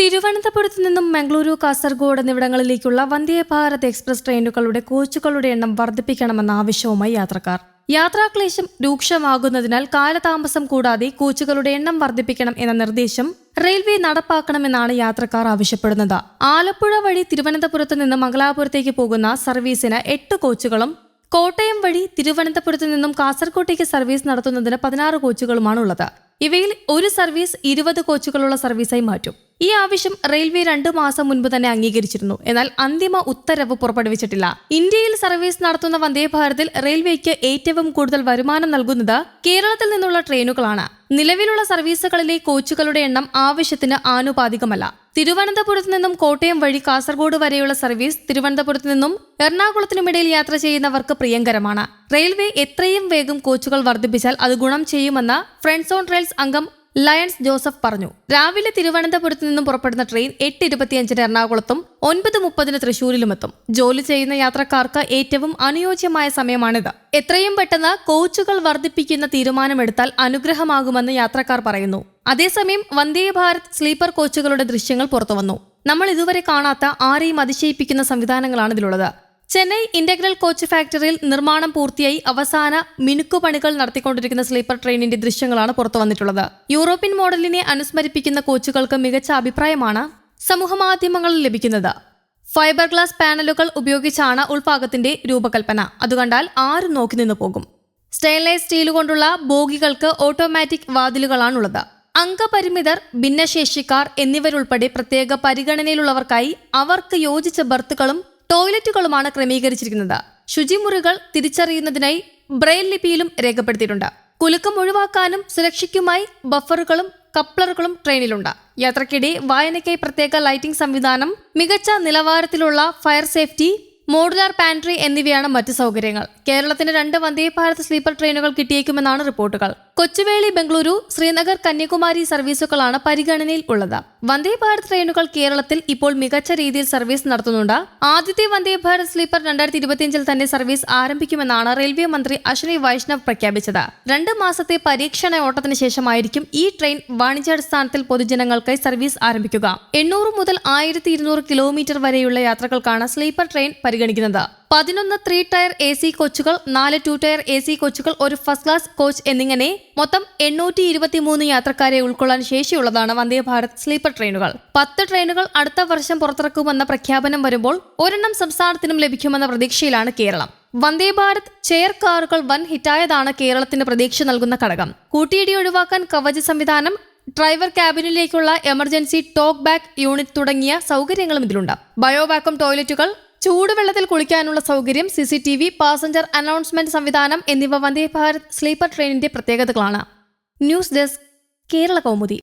തിരുവനന്തപുരത്ത് നിന്നും മംഗളൂരു കാസർഗോഡ് എന്നിവിടങ്ങളിലേക്കുള്ള വന്ദേ ഭാരത് എക്സ്പ്രസ് ട്രെയിനുകളുടെ കോച്ചുകളുടെ എണ്ണം വർദ്ധിപ്പിക്കണമെന്ന ആവശ്യവുമായി യാത്രക്കാർ. യാത്രാക്ലേശം രൂക്ഷമാകുന്നതിനാൽ കാലതാമസം കൂടാതെ കോച്ചുകളുടെ എണ്ണം വർദ്ധിപ്പിക്കണം എന്ന നിർദ്ദേശം റെയിൽവേ നടപ്പാക്കണമെന്നാണ് യാത്രക്കാർ ആവശ്യപ്പെടുന്നത്. ആലപ്പുഴ വഴി തിരുവനന്തപുരത്ത് നിന്ന് മംഗലാപുരത്തേക്ക് പോകുന്ന സർവീസിന് എട്ട് കോച്ചുകളും കോട്ടയം വഴി തിരുവനന്തപുരത്ത് നിന്നും കാസർകോട്ടേക്ക് സർവീസ് നടത്തുന്നതിന് പതിനാറ് കോച്ചുകളുമാണുള്ളത്. ഇവയിൽ ഒരു സർവീസ് ഇരുപത് കോച്ചുകളുള്ള സർവീസായി മാറ്റും. ഈ ആവശ്യം റെയിൽവേ രണ്ടു മാസം മുൻപ് തന്നെ അംഗീകരിച്ചിരുന്നു. എന്നാൽ അന്തിമ ഉത്തരവ് പുറപ്പെടുവിച്ചിട്ടില്ല. ഇന്ത്യയിൽ സർവീസ് നടത്തുന്ന വന്ദേ ഭാരതിൽ റെയിൽവേക്ക് ഏറ്റവും കൂടുതൽ വരുമാനം നൽകുന്നത് കേരളത്തിൽ നിന്നുള്ള ട്രെയിനുകളാണ്. നിലവിലുള്ള സർവീസുകളിലെ കോച്ചുകളുടെ എണ്ണം ആവശ്യത്തിന് ആനുപാതികമല്ല. തിരുവനന്തപുരത്ത് നിന്നും കോട്ടയം വഴി കാസർഗോഡ് വരെയുള്ള സർവീസ് തിരുവനന്തപുരത്ത് നിന്നും എറണാകുളത്തിനുമിടയിൽ യാത്ര ചെയ്യുന്നവർക്ക് പ്രിയങ്കരമാണ്. റെയിൽവേ എത്രയും വേഗം കോച്ചുകൾ വർദ്ധിപ്പിച്ചാൽ അത് ഗുണം ചെയ്യുമെന്ന് ഫ്രണ്ട്സ് ഓൺ റെയിൽസ് അംഗം ലയൺസ് ജോസഫ് പറഞ്ഞു രാവിലെ തിരുവനന്തപുരത്ത് നിന്നും പുറപ്പെടുന്ന ട്രെയിൻ എട്ട് ഇരുപത്തിയഞ്ചിന് എറണാകുളത്തും ഒൻപത് മുപ്പതിന് തൃശൂരിലും എത്തും ജോലി ചെയ്യുന്ന യാത്രക്കാർക്ക് ഏറ്റവും അനുയോജ്യമായ സമയമാണിത്. എത്രയും പെട്ടെന്ന് കോച്ചുകൾ വർദ്ധിപ്പിക്കുന്ന തീരുമാനമെടുത്താൽ അനുഗ്രഹമാകുമെന്ന് യാത്രക്കാർ പറയുന്നു. അതേസമയം വന്ദേ ഭാരത് സ്ലീപ്പർ കോച്ചുകളുടെ ദൃശ്യങ്ങൾ പുറത്തുവന്നു. നമ്മൾ ഇതുവരെ കാണാത്ത ആരെയും അതിശയിപ്പിക്കുന്ന സംവിധാനങ്ങളാണ് ഇതിലുള്ളത്. ചെന്നൈ ഇന്റഗ്രൽ കോച്ച് ഫാക്ടറിയിൽ നിർമ്മാണം പൂർത്തിയായി അവസാന മിനുക്കുപണികൾ നടത്തിക്കൊണ്ടിരിക്കുന്ന സ്ലീപ്പർ ട്രെയിനിന്റെ ദൃശ്യങ്ങളാണ് പുറത്തു വന്നിട്ടുള്ളത് യൂറോപ്യൻ മോഡലിനെ അനുസ്മരിപ്പിക്കുന്ന കോച്ചുകൾക്ക് മികച്ച അഭിപ്രായമാണ് സമൂഹമാധ്യമങ്ങളിൽ ലഭിക്കുന്നത്. ഫൈബർ ഗ്ലാസ് പാനലുകൾ ഉപയോഗിച്ചാണ് ഉൾഭാഗത്തിന്റെ രൂപകൽപ്പന. അതുകണ്ടാൽ ആരും നോക്കി നിന്നു പോകും. സ്റ്റെയിൻലെസ് സ്റ്റീൽ കൊണ്ടുള്ള ബോഗികൾക്ക് ഓട്ടോമാറ്റിക് വാതിലുകളാണുള്ളത്. അംഗപരിമിതർ ഭിന്നശേഷിക്കാർ എന്നിവരുൾപ്പെടെ പ്രത്യേക പരിഗണനയിലുള്ളവർക്കായി അവർക്ക് യോജിച്ച ബർത്തുകളും ടോയ്ലറ്റുകളുമാണ് ക്രമീകരിച്ചിരിക്കുന്നത്. ശുചിമുറികൾ തിരിച്ചറിയുന്നതിനായി ബ്രെയിൽ ലിപിയിലും രേഖപ്പെടുത്തിയിട്ടുണ്ട്. കുലുക്കം ഒഴിവാക്കാനും സുരക്ഷയ്ക്കുമായി ബഫറുകളും കപ്ലറുകളും ട്രെയിനിലുണ്ട്. യാത്രക്കിടെ വായനയ്ക്കായി പ്രത്യേക ലൈറ്റിംഗ് സംവിധാനം മികച്ച നിലവാരത്തിലുള്ള ഫയർ സേഫ്റ്റി മോഡുലാർ പാൻട്രി എന്നിവയാണ് മറ്റ് സൗകര്യങ്ങൾ. കേരളത്തിന് രണ്ട് വന്ദേ ഭാരത് സ്ലീപ്പർ ട്രെയിനുകൾ കിട്ടിയേക്കുമെന്നാണ് റിപ്പോർട്ടുകൾ. കൊച്ചുവേളി ബംഗളൂരു ശ്രീനഗർ കന്യാകുമാരി സർവീസുകളാണ് പരിഗണനയിൽ ഉള്ളത്. വന്ദേ ഭാരത് ട്രെയിനുകൾ കേരളത്തിൽ ഇപ്പോൾ മികച്ച രീതിയിൽ സർവീസ് നടത്തുന്നുണ്ട്. ആദ്യത്തെ വന്ദേ ഭാരത് സ്ലീപ്പർ രണ്ടായിരത്തി ഇരുപത്തിയഞ്ചിൽ തന്നെ സർവീസ് ആരംഭിക്കുമെന്നാണ് റെയിൽവേ മന്ത്രി അശ്വിനി വൈഷ്ണവ് പ്രഖ്യാപിച്ചത്. രണ്ട് മാസത്തെ പരീക്ഷണ ഓട്ടത്തിന് ശേഷമായിരിക്കും ഈ ട്രെയിൻ വാണിജ്യാടിസ്ഥാനത്തിൽ പൊതുജനങ്ങൾക്കായി സർവീസ് ആരംഭിക്കുക. എണ്ണൂറ് മുതൽ ആയിരത്തി കിലോമീറ്റർ വരെയുള്ള യാത്രകൾക്കാണ് സ്ലീപ്പർ ട്രെയിൻ പരിഗണിക്കുന്നത്. പതിനൊന്ന് ത്രീ ടയർ എ സി കോച്ചുകൾ നാല് ടു ടയർ എ സി കോച്ചുകൾ ഒരു ഫസ്റ്റ് ക്ലാസ് കോച്ച് എന്നിങ്ങനെ മൊത്തം എണ്ണൂറ്റി ഇരുപത്തിമൂന്ന് യാത്രക്കാരെ ഉൾക്കൊള്ളാൻ ശേഷിയുള്ളതാണ് വന്ദേ ഭാരത് സ്ലീപ്പർ ട്രെയിനുകൾ പത്ത് ട്രെയിനുകൾ അടുത്ത വർഷം പുറത്തിറക്കുമെന്ന പ്രഖ്യാപനം വരുമ്പോൾ ഒരെണ്ണം സംസ്ഥാനത്തിനും ലഭിക്കുമെന്ന പ്രതീക്ഷയിലാണ് കേരളം. വന്ദേ ഭാരത് ചെയർ കാറുകൾ വൻ ഹിറ്റായതാണ് കേരളത്തിന് പ്രതീക്ഷ നൽകുന്ന ഘടകം. കൂട്ടിയിടി ഒഴിവാക്കാൻ കവച സംവിധാനം ഡ്രൈവർ ക്യാബിനിലേക്കുള്ള എമർജൻസി ടോക്ക് ബാക്ക് യൂണിറ്റ് തുടങ്ങിയ സൗകര്യങ്ങളും ഇതിലുണ്ട്. ബയോവാക്കം ടോയ്ലറ്റുകൾ ചൂടുവെള്ളത്തിൽ കുളിക്കാനുള്ള സൗകര്യം C C T V passenger announcement സംവിധാനം എന്നിവ വന്ദേ ഭാരത് സ്ലീപ്പർ ട്രെയിനിന്റെ പ്രത്യേകതകളാണ്. News desk Kerala Kaumudi.